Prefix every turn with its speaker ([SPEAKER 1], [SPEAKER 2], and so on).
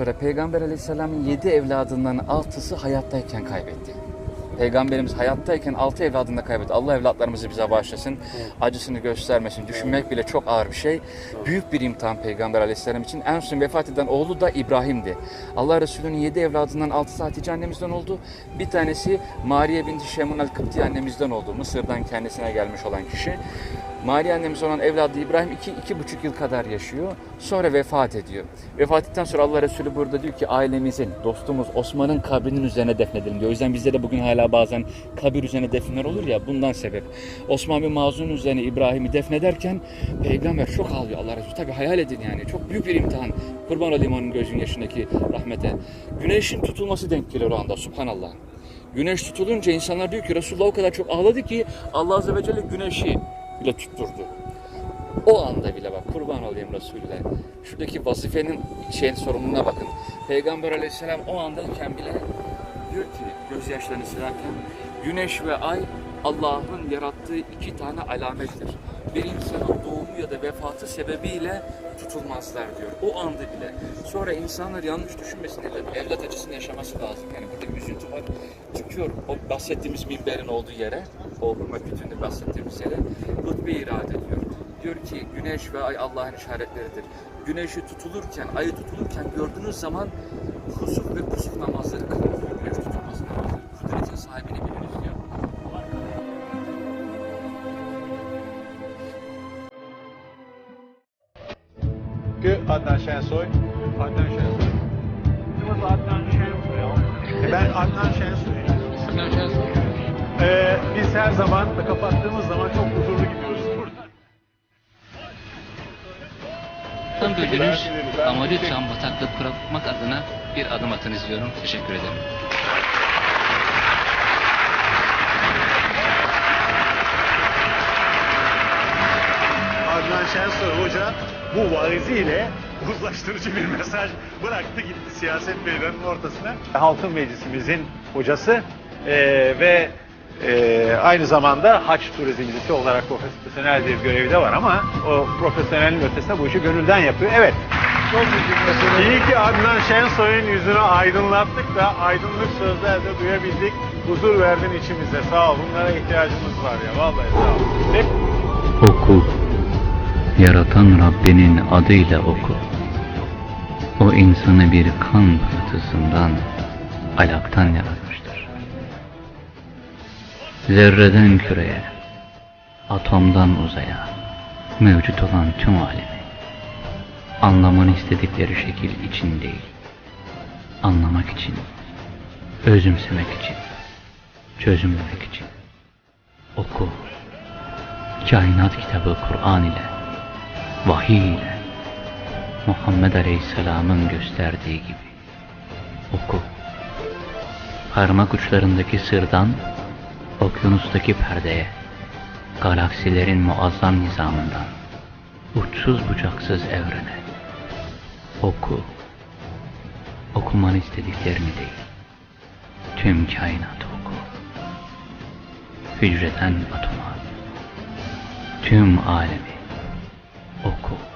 [SPEAKER 1] Sonra Peygamber Aleyhisselam'ın yedi evladından altısı hayattayken kaybetti. Peygamberimiz hayattayken altı evladını da kaybetti. Allah evlatlarımızı bize bağışlasın. Acısını göstermesin. Düşünmek bile çok ağır bir şey. Büyük bir imtihan Peygamber Aleyhisselam için. En son vefat eden oğlu da İbrahim'di. Allah Resulü'nün yedi evladından altısı Hatice annemizden oldu. Bir tanesi Mariye binti Şemun el-Kıpti annemizden oldu. Mısır'dan kendisine gelmiş olan kişi. Mariye annemiz olan evladı İbrahim iki, iki buçuk yıl kadar yaşıyor. Sonra vefat ediyor. Vefat ettikten sonra Allah Resulü burada diyor ki ailemizin, dostumuz Osman'ın kabrinin üzerine defnedelim diyor. O yüzden bizde de bugün hala bazen kabir üzerine defneler olur ya bundan sebep. Osman bin Mazun'un üzerine İbrahim'i defnederken peygamber çok ağlıyor Allah Resulü. Tabi hayal edin yani çok büyük bir imtihan. Kurban olayım onun gözün yaşındaki rahmete. Güneşin tutulması denk geliyor o anda subhanallah. Güneş tutulunca insanlar diyor ki Resulullah o kadar çok ağladı ki Allah Azze ve Celle güneşi bile tutturdu. O anda bile bak kurban olayım Resulüne. Şuradaki vazifenin şeyin sorumluluğuna bakın. Peygamber aleyhisselam o andayken bile diyor ki gözyaşlarını silerken güneş ve ay Allah'ın yarattığı iki tane alamettir. Bir insanın doğumu ya da vefatı sebebiyle tutulmazlar diyor. O anda bile. Sonra insanlar yanlış düşünmesin diye evlat acısını yaşaması lazım. Yani burada bir üzüntü var. Çıkıyor o bahsettiğimiz minberin olduğu yere, o hürmet bütünlüğü bahsettiğimiz yere hutbe irade ediyor. Diyor ki güneş ve ay Allah'ın işaretleridir. Güneşi tutulurken, ayı tutulurken gördüğünüz zaman huzur ve kusur
[SPEAKER 2] Hakkı Adnan Şensoy. Adnan Şensoy.
[SPEAKER 3] Adnan Şensoy.
[SPEAKER 2] Ben Adnan Şensoy.
[SPEAKER 3] Adnan Şensoy.
[SPEAKER 2] Ee, biz her zaman kapattığımız zaman çok huzurlu gidiyoruz burada.
[SPEAKER 4] Tam bölünüz ama lütfen bataklık bırakmak adına bir adım atınız diyorum. Teşekkür ederim.
[SPEAKER 2] Şensoy Hoca bu vaiziyle uzlaştırıcı bir mesaj bıraktı gitti siyaset meydanının ortasına. Halkın Meclisimizin hocası ee, ve ee, aynı zamanda haç turizmcisi olarak profesyonel bir görevi de var ama o profesyonelin ötesinde bu işi gönülden yapıyor. Evet. İyi ki Adnan Şensoy'un yüzünü aydınlattık da aydınlık sözler de duyabildik. Huzur verdin içimize. Sağ ol. Bunlara ihtiyacımız var ya. Vallahi sağ ol. Hep
[SPEAKER 4] Oku. Yaratan Rabbinin adıyla oku. O insanı bir kan pıhtısından, alaktan yaratmıştır. Zerreden küreye, atomdan uzaya, mevcut olan tüm alemi, anlamını istedikleri şekil için değil, anlamak için, özümsemek için, çözümlemek için. Oku. Kainat kitabı Kur'an ile, vahiy ile, Muhammed Aleyhisselam'ın gösterdiği gibi oku. Parmak uçlarındaki sırdan, okyanustaki perdeye, galaksilerin muazzam nizamından, uçsuz bucaksız evrene. Oku. Okumanı istediklerini değil, tüm kainatı oku. Hücreden atoma, tüm alemi Oh cool.